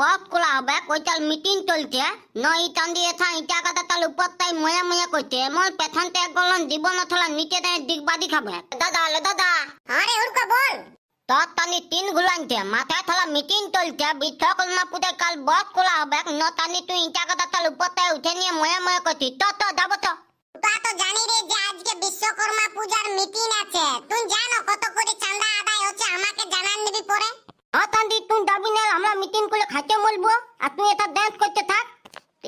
বস খোলা হবে ওইটাল মিটিং চলছে নই টান্দি এথা ইটা কথা তাল উপর তাই ময়া ময়া করছে মোর পেছনতে গলন জীবন অথলা নিচে দেয় দিগবাদি খাবে। দাদা হলে দাদা। আরে উড়কা বল। তোর টানি তিন গুলানছে মাথায় থালা মিটিং চলছে বিশ্বকর্মা পুজোয় কাল বস খোলা হবে ন টানি তুই ইটা কথা তাল উপর তাই উঠে নিয়ে ময়া ময়া করছিস তো তো যাব তো। তা তো জানি রে যে আজকে বিশ্বকর্মা পূজার মিটিং আছে তুই জানো কত করে চাঁদা আদায় হচ্ছে আমাকে জানান দিবি পরে হ্যাঁ টান্দি তুই যাবি না আমরা মিটিং করে খাইতে বলব আর তুই এটা ডান্স করতে থাক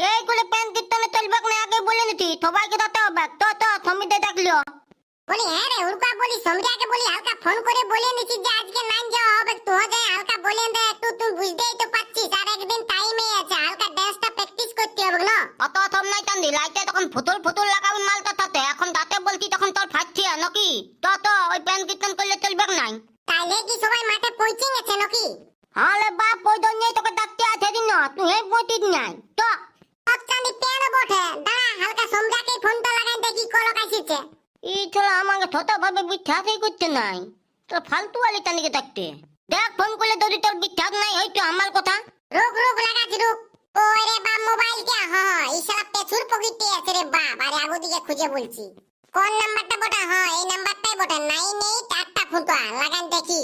এইগুলো প্যান কীর্তনে চলবে না আগে বলে নিতি সবাইকে দিতে হবে তো তো সমিতে দেখল বলি হ্যাঁ রে উড়কা বলি সমজাকে বলি, হালকা ফোন করে বলে নিছি যে আজকে নাইন যাওয়া হবে তো যায় হালকা বলে দে একটু তুই বুঝতেই তো পাচ্ছিস আর একদিন টাইমে আছে হালকা ড্যান্সটা প্র্যাকটিস করতে হবে না অত সব নাই টান্দি লাইটে তখন ফুতুল ফুতুল লাগাবেন মালটা তাতে এখন দাঁতে বলছি তখন তোর ফাটছি নাকি তো তো ওই প্যান কীর্তন করলে চলবে নাই তাইলে কি সবাই মাঠে পৌঁছে গেছে নাকি হলে বাপ ওই জন্য তোকে ডাকতে আছে দিন না তুই এই পঁচিস নাই তো চাঁদি পেয়ানো বটে দাঁড়া হালকা সমজাকে ফোনটা লাগাই দেখি কলক আসিছে এই ছোলা আমাকে ভাবে বিশ্বাসই করতে নাই। তোর ফালতু আলি টানিকে থাকতে দেখ, ফোন করলে যদি তোর বিশ্বাস নাই হয়তো আমার কথা। রুক রুক লাগাছি রুক। ওই রে বাপ, মোবাইল কে হ এই পেছুর পকেটে আছে রে বাপ। আরে আগো দিকে খুঁজে বলছি। কোন নাম্বারটা বটা হ্যাঁ এই নাম্বারটাই বটা। নাইন এইট আটটা ফুটোয়া লাগান দেখি।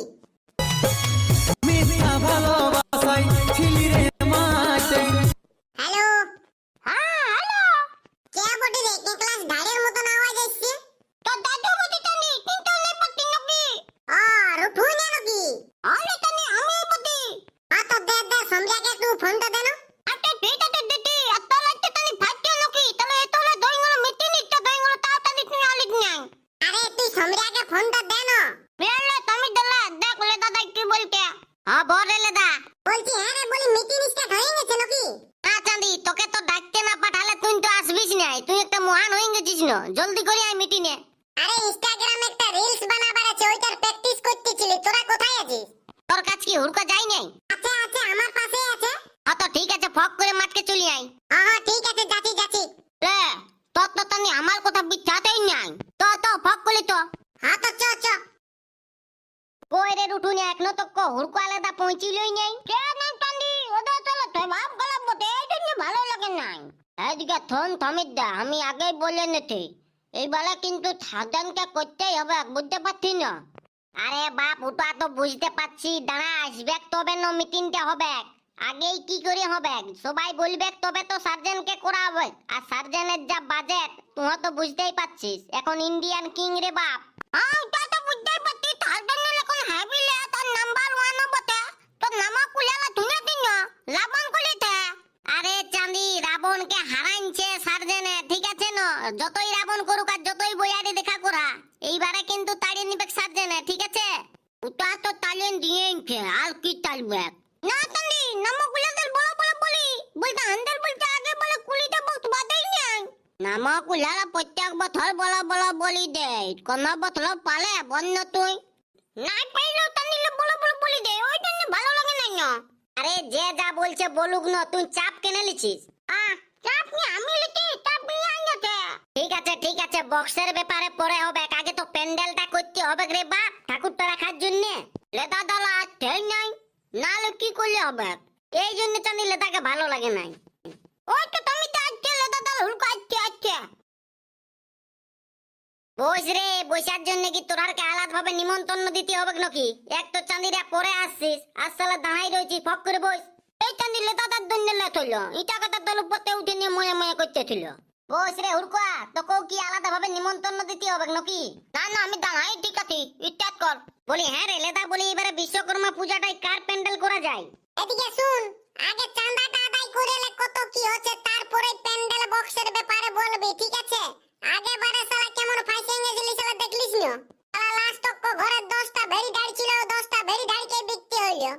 গেছিস না। জলদি করে আয় মিটিনে আরে ইনস্টাগ্রামে একটা রিলস বানাবার আছে ওইটার প্র্যাকটিস করতেছিলি। তোরা কোথায় আছিস? তোর কাছে কি হুড়কা যাই নাই? আছে আছে আমার পাশেই আছে। হ্যাঁ তো ঠিক আছে ফক করে মাঠকে চলি আয়। হ্যাঁ হ্যাঁ ঠিক আছে যাচ্ছি যাচ্ছি। লে তোর তো টানি আমার কথা বিশ্বাসই নাই। তো তো ফক করলি তো হ্যাঁ তো চ চ। কইরে উঠুনি এখনও তো কো হুড়কো আলাদা পৌঁছিলই নাই। কে না টান্দি ওদের চলো তো ভাব গলা বটে এই জন্য ভালো লাগে নাই। এদিকে থন থমির দা আমি আগেই বলে নেছি। এইবেলা কিন্তু সাধনকে করতেই হবে বুঝতে পারছি না? আরে বাপ ওটা তো বুঝতে পারছি। দাঁড়া আসবে তবে ন মিটিংটা হবে। আগেই কি করে হবে? সবাই বলবে তবে তো সার্জেনকে করা হবে। আর সার্জেনের যা বাজেট তুই তো বুঝতেই পারছিস। এখন ইন্ডিয়ান কিং রে বাপ। হ্যাঁ তা তো বুঝতেই পারছি। সার্জেনের এখন হ্যাভি লে তার নাম্বার ওয়ান বটে তোর নামা কুলালা ধুনে দিন লাবণ কুলিতে। আরে চাঁদি রাবণকে হারাইছে সার্জেনে ঠিক আছে না যতই রাবণ করুক আর যতই বইয়ারি দেখা করা, এইবারে কিন্তু তাড়িয়ে নিবে না ঠিক আছে? ওটা তো তালিয়ে দিয়েছে আর কি তালবে? না চাঁদি নামা কুলাদের বলো বলো, বলি। বলতে আন্দার বলতে আগে বলে, কুলিতে বক্ত বাদেই নাই। নামা কুলালা প্রত্যেক বছর বলো বলো, বলি দে। কোন বছর পালে বন্য তুই। নাই পাইলেও তানিলে বলো বলো, বলি দে, ওই জন্য ভালো লাগে না। আরে যে যা বলছে বলুক না, তুই চাপ কেনে লিছিস আহ চাপ নিয়ে আমি লিখি চাপ নিয়ে আনছে ঠিক আছে ঠিক আছে, বক্সের ব্যাপারে পরে হবে। আগে তো প্যান্ডেলটা করতে হবে রে বাপ ঠাকুরটা রাখার জন্য? লেদা দলা আছে নাই। নালে কি করলে হবে? এই জন্য জানি লেদাকে ভালো লাগে নাই। ওই তো তুমি তো আজকে লেদা দল হুলকা আজকে আজকে। বস রে, বসার জন্য কি তোরারকে আলাদা ভাবে নিমন্ত্রণ দিতে হবে নাকি? এক তো চাঁদিরা পরে আসছিস আসলে দাঁড়াই রয়েছিস ফক করে বস। এই চাঁদিলে দাদার জন্য লেট হইল, ইটা কথা দল উপরতে উঠে নিয়ে ময়ে ময়ে করতেছিল। বস রে হুড়কা তোকেও কি আলাদা ভাবে নিমন্ত্রণ দিতে হবে নাকি? না না, আমি দাঁড়াই, ঠিক আছে স্টার্ট কর। বলি হ্যাঁ রে, লেদা, বলি, এবারে বিশ্বকর্মা পূজাটাই কার প্যান্ডেল করা যায়? এদিকে শুন, আগে চাঁদাটা আদায় করে এলে কত কি হচ্ছে, তারপরে প্যান্ডেল বক্সের ব্যাপারে বলবি, ঠিক আছে? আগে বারে শালা কেমন ফাইসে গেছিলি শালা, দেখলিস না? শালা লাস্ট তক ঘরে 10টা ভেড়ি দাঁড়ি ছিল 10টা ভেড়ি দাঁড়িকে বিকতে হইল হ্যাঁ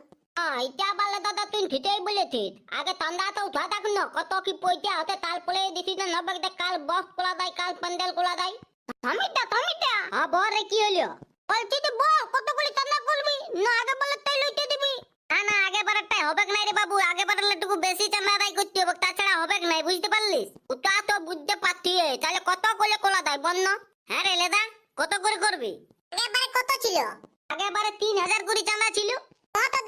এটা বলে দাদা তুই ঠিকই বলেছিস আগে ঠান্ডা তো উঠা থাক না কত কি পয়সা হতে তারপরে ডিসিশন হবে যে কাল বক্স খোলা দেয় কাল প্যান্ডেল খোলা দেয় থামিটা থামিটা। হ্যাঁ বরে কি হলো বলছি তো বল কতগুলি চান্দা করবি? না আগে বলে তাই লইতে দিবি। না না আগে বারেরটাই হবে না রে বাবু আগে বারের টুকু বেশি চান্দা আদায় করতে হবে তাছাড়া হবে না বুঝতে পারলিস? ওটা তো বুঝতে পারছি তাহলে কত করে খোলা দেয় বন্য হ্যাঁ রে লেদা কত করে করবি? আগেবারে কত ছিল? আগেবারে তিন হাজার করে চাঁদা ছিল। তত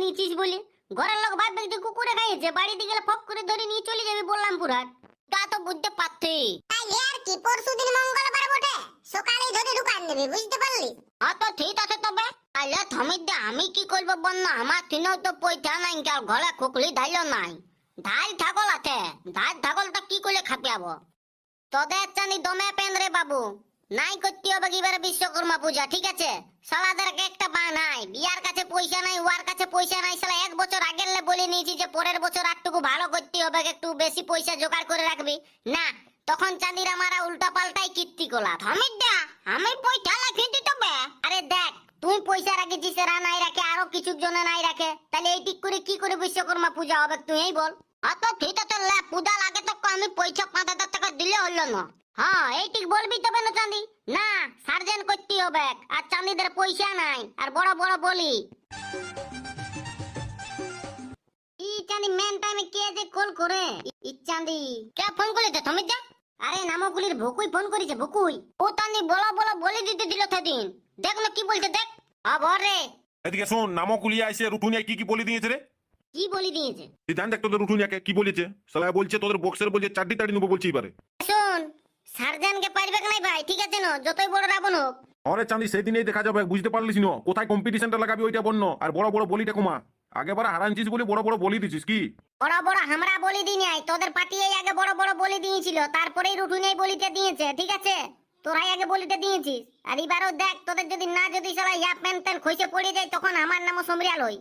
নিয়েছিস বলে। ঘরের লোক ভাববে যে কুকুরে খাইয়েছে বাড়িতে গেলে ফক করে ধরে নিয়ে চলে যাবে বললাম পুরাট তা তো বুঝতে পারছি। তাই আর কি পরশুদিন মঙ্গলবার বটে? সকালেই ধরে দোকান বুঝতে পারলি? হ্যাঁ তো, ঠিক আছে তবে। দে আমি কি করব আমার তিনও তো পয়সা নাই, কার ঘরে খুকলি ধাইল নাই। আছে। কি করে খাপিয়াবো? তোদের চানি দমে পেন রে বাবু। নাই করতে হবে বিশ্বকর্মা পূজা, ঠিক আছে? সালাদের একটা পা নাই বিয়ার কাছে পয়সা নাই ওয়ার কাছে পয়সা নাই। সালা এক বছর আগের বলে নিয়েছি যে পরের বছর একটুকু ভালো করতে হবে, একটু বেশি পয়সা জোগাড় করে রাখবি। না তখন চাঁদির আমারা উল্টা পাল্টাই কীর্তি কোলা থামির দা আমি পয়সা লাখিয়ে দিতে হবে আরে দেখ তুই পয়সা রাখেছিস এরা নাই রাখে, আরও কিছু জনে নাই রাখে। তাহলে এই ঠিক করে কি করে বিশ্বকর্মা পূজা হবে তুই, এই বল। হ্যাঁ তো ঠিক আছে, লে, পূজা লাগে তো আমি পয়সা পাঁচ হাজার টাকা দিলে হলো না। হ্যাঁ এই ঠিক বলবি তবে না চাঁদি? না, সার্জেন করতে হবে আর চাঁদিদের পয়সা নাই, আর বড় বড় বলি। ই চাঁদি মেন টাইমে কে যে কল করে? ই চাঁদি। কে ফোন করেছে তুমি যা আরে নামকুলির ভুকুই ফোন করেছে ভুকুই। ও তানি বলা বলা বলে দিতে দিল সেদিন। দেখ না কি বলছে দেখ। আবার রে। এদিকে শোন নামকুলিয়া এসে রুটুনিয়া কি কি বলে দিয়েছে রে? কি বলি দিয়েছে? তুই জান দেখ তোদের রুটুনিয়াকে কি বলেছে। সালা বলছে তোদের বক্সের বলছে চারটি তাড়ি নেব বলছি এবারে। শোন সার্জেনকে পারবে নাই ভাই? ঠিক আছে না যতই বড় রাবণ হোক। অরে চাঁদি সেদিনেই দেখা যাবে বুঝতে পারলিস না? কোথায় কম্পিটিশনটা লাগাবি ওইটা বন্য আর বড় বড় বলিটা কমা। আগেবার হারানছিস বলে বড় বড় বলি দিছিস কি? বড় বড় আমরা বলি দিই নাই তোদের পার্টিই আগে বড় বড় বলি দিয়েছিল তারপরেই রুটুনেই বলিতে দিয়েছে ঠিক আছে? তোরাই আগে বলিতে দিয়েছিস আর এবারও দেখ তোদের যদি না যদি সবাই ইয়া প্যান প্যান খইসে পড়ে যায় তখন আমার নামও সমরিয়াল হই।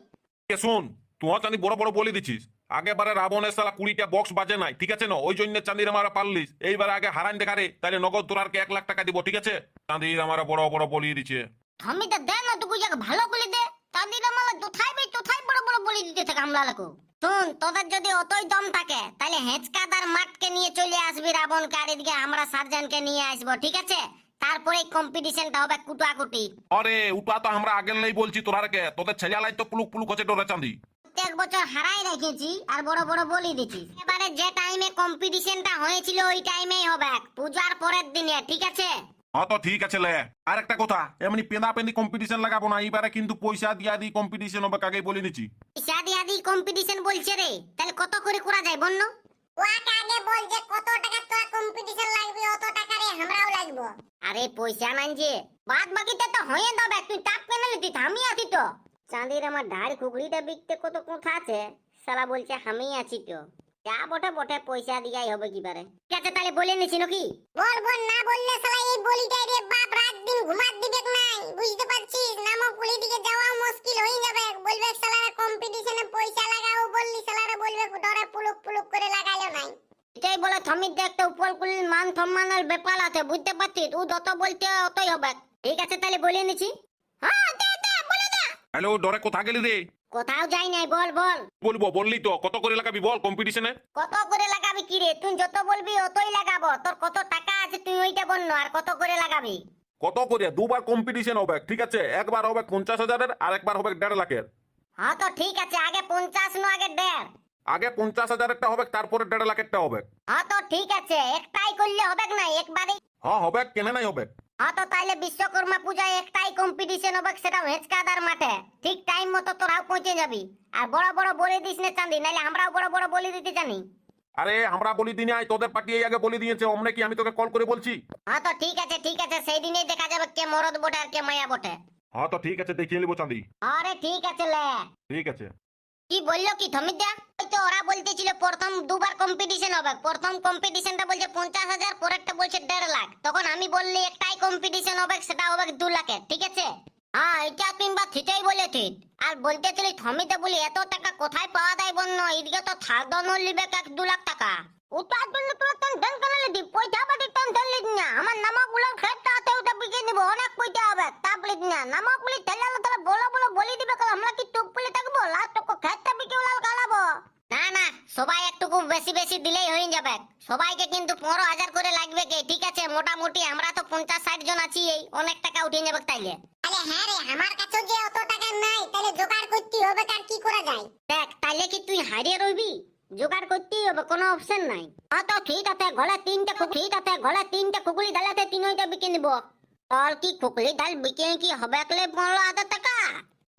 এ শোন তুই চাঁদি বড় বড় বলি দিছিস আগেবারে রাবণের সালা কুড়িটা বক্স বাজে নাই ঠিক আছে না? ওই জন্য চাঁদির আমারা পারলিস এইবার আগে হারান দেখা রে তাহলে নগদ তোর এক লাখ টাকা দিব ঠিক আছে? চাঁদির আমারা বড় বড় বলি দিচ্ছে আমি তো দে না তুই ভালো করে দে। তাদের আমার বড় বড় বলি দিতে থাকে আমলা লাগো। শোন তোদের যদি অতই দম থাকে তাহলে হেঁচকাদার মাঠকে নিয়ে চলে আসবি রাবণ কার এদিকে আমরা সার্জনকে নিয়ে আসব ঠিক আছে? তারপরে কম্পিটিশনটা হবে কুটাকুটি। আরে উটা তো আমরা আগের নেই বলছি তোরা কে তোদের ছেলেলাই তো পুলুক পুলুক হচ্ছে ডোরে চাঁদি। প্রত্যেক বছর হারাই রেখেছি আর বড় বড় বলি দিচ্ছি। এবারে যে টাইমে কম্পিটিশনটা হয়েছিল ওই টাইমেই হবে পূজার পরের দিনে ঠিক আছে? হ্যাঁ তো ঠিক আছে লে। আর একটা কথা এমনি পেঁদা পেঁদি কম্পিটিশন লাগাবো না এবারে কিন্তু পয়সা দিয়া দি কম্পিটিশন হবে কাকেই বলে নিচ্ছি? শাদি আদি কম্পিটিশন বলছে রে তাহলে কত করে করা যায় বন্য ওয়াকে আগে বল যে কত টাকা তোরা কম্পিটিশন লাগবে অত টাকা রে আমরাও লাগবো। আরে পয়সা নাই যে বাদ বাকিতে তো হয়ে যাবে তুই টাক পেনে লিতি আমি আছি তো। চাঁদির আমার ধাড় খুকড়িটা বিকতে কত কথা আছে সালা বলছে আমি আছি তো। যা বটে বটে পয়সা দিয়াই হবে কিবারে ঠিক আছে তাহলে বলে নিছি নাকি? বল বল না বললে শালা এই বলিটাই রে বাপ রাত দিন ঘুমাত দিবে নাই বুঝতে পারছিস? নামকুলি দিকে যাওয়া মুশকিল হয়ে যাবে। বলবে শালারা কম্পিটিশনে পয়সা লাগাও বললি শালারা বলবে ডরে পুলুক পুলুক করে লাগাইলো নাই। এটাই বলে থমির একটা উপর কুলির মান সম্মানের ব্যাপার আছে বুঝতে পারছিস? ও যত বলতে অতই হবে। ঠিক আছে তাহলে বলে নিছি। হ্যাঁ দে দে বলে দে। হ্যালো ডরে কোথা গেলি রে? কোথাও যাই নাই বল বল। বলব বললি তো কত করে লাগাবি বল কম্পিটিশনে কত করে লাগাবি কি রে? তুই যত বলবি অতই লাগাবো। তোর কত টাকা আছে তুই ওইটা বন্য আর কত করে লাগাবি? কত করে? দুবার কম্পিটিশন হবে ঠিক আছে? একবার হবে পঞ্চাশ হাজারের আর একবার হবে দেড় লাখের। হ্যাঁ তো ঠিক আছে আগে পঞ্চাশ নো আগে দেড়। আগে পঞ্চাশ হাজারেরটা হবে তারপরে দেড় লাখেরটা হবে। হ্যাঁ তো ঠিক আছে একটাই করলে হবে না? একবারে হ্যাঁ হবে কেনে নাই হবে। হ্যাঁ তো তাইলে বিশ্বকর্মা পূজায় একটাই কম্পিটিশন হবে সেটা হেঁচকাদার মাঠে। ঠিক টাইম মতো তোরাও পৌঁছে যাবি। আর বড় বড় বলে দিস না চাঁদি নাইলে আমরাও বড় বড় বলে দিতে জানি। আরে আমরা বলি দিনে আয় তোদের পার্টি এই আগে বলে দিয়েছে অমনে কি আমি তোকে কল করে বলছি? হ্যাঁ তো ঠিক আছে ঠিক আছে সেই দিনেই দেখা যাবে কে মরদ বটে আর কে মায়া বটে। হ্যাঁ তো ঠিক আছে দেখিয়ে নেব চাঁদি। আরে ঠিক আছে লে। ঠিক আছে। কি বলল কি থমিদা ওই তো ওরা বলতেছিল প্রথম দুবার কম্পিটিশন হবে। প্রথম কম্পিটিশনটা বলছে পঞ্চাশ হাজার পরেরটা বলছে দেড় লাখ। তখন আমি বললি একটাই কম্পিটিশন হবে, সেটা হবে দু লাখের, ঠিক আছে? হ্যাঁ এটা কিংবা ঠিকই বলেছিস। আর বলতেছিলি থমিতে বলি, এত টাকা কোথায় পাওয়া যায় বন্য? এদিকে তো থার্দন লিবে কাক দু লাখ টাকা। ওটার জন্য পয়সা পাতি না। আমার নামক খেতে আছে ওটা বিকে নিব, অনেক পয়সা হবে, তাপ লিদি না। নামকগুলি ঠেলালে তাহলে বলো বলো বলি দিবে কাল আমরা কি টুক পেলে থাকব লাস্ট টুকু খেতে বিকে ওলাল কালাবো না না সবাই একটুকু বেশি দিলেই হয়ে যাবে। সবাইকে কিন্তু পনেরো হাজার করে লাগবে কে? ঠিক আছে মোটামুটি আমরা তো পঞ্চাশ ষাট জন আছি এই অনেক টাকা উঠে যাবে তাইলে। তাহলে হ্যাঁ রে আমার কাছে যে অত টাকা নাই তাহলে জোগাড় করতে হবে কার কি করা যায়? দেখ তাইলে কি তুই হারিয়ে রইবি? জোগাড় করতেই হবে কোনো অপশন নাই। হ্যাঁ তো ঠিক আছে ঘরে তিনটে ঠিক আছে ঘরে তিনটে বিকে নিব। তোর কি ডাল বিকে কি হবে পনেরো হাজার টাকা?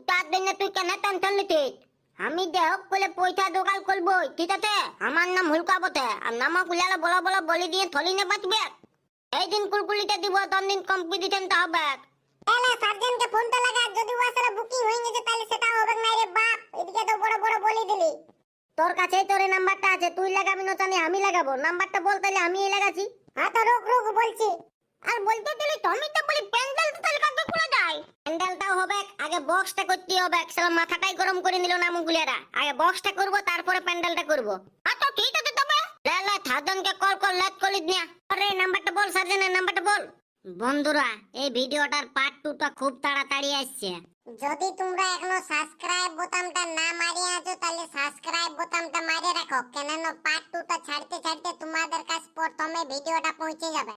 তার জন্য তুই কেন টেনশন নিতিস? আমি দেহক বলে পয়সা জোগাড় করব ঠিক আছে? আমার নাম হুলকা বটে আর বড় বলি দিয়ে থলি নে বাঁচবে। এই দিন কুলকুলিতে দিব দিন কম্পিটিশনটা হবে। এলা ফোনটা লাগা যদি ও আসলে বুকিং হয়ে গেছে তাহলে সেটা হবে না রে বাপ এদিকে তো বড় বড় বলি দিলি। তোর কাছেই তোর নাম্বারটা আছে তুই লাগাবি না জানি আমি লাগাবো। নাম্বারটা বল তাহলে আমি লাগাচ্ছি। হ্যাঁ তো রোক রোক বলছি। আর বলতে গেলে তুমি তো বলি প্যান্ডেল তো তাহলে কাকে খুলে যায়? প্যান্ডেলটাও হবে, আগে বক্সটা করতে হবে সারা মাথাটাই গরম করে নিল না মুগুলিয়ারা। আগে বক্সটা করব, তারপরে প্যান্ডেলটা করব। আচ্ছা ঠিক আছে তবে। লে লে, থাদনকে কল কর, লেট করিস না আরে, নাম্বারটা বল, সার্জেনের নাম্বারটা বল। বন্ধুরা, এই ভিডিওটার পার্ট টুটা খুব তাড়াতাড়ি আসছে। যদি তোমরা এখনও সাবস্ক্রাইব বোতামটা না মারিয়ে আছো, তাহলে সাবস্ক্রাইব বোতামটা মারিয়ে রাখো। কেননা পার্ট টুটা ছাড়তে ছাড়তে তোমাদের কাছে প্রথমে ভিডিওটা পৌঁছে যাবে।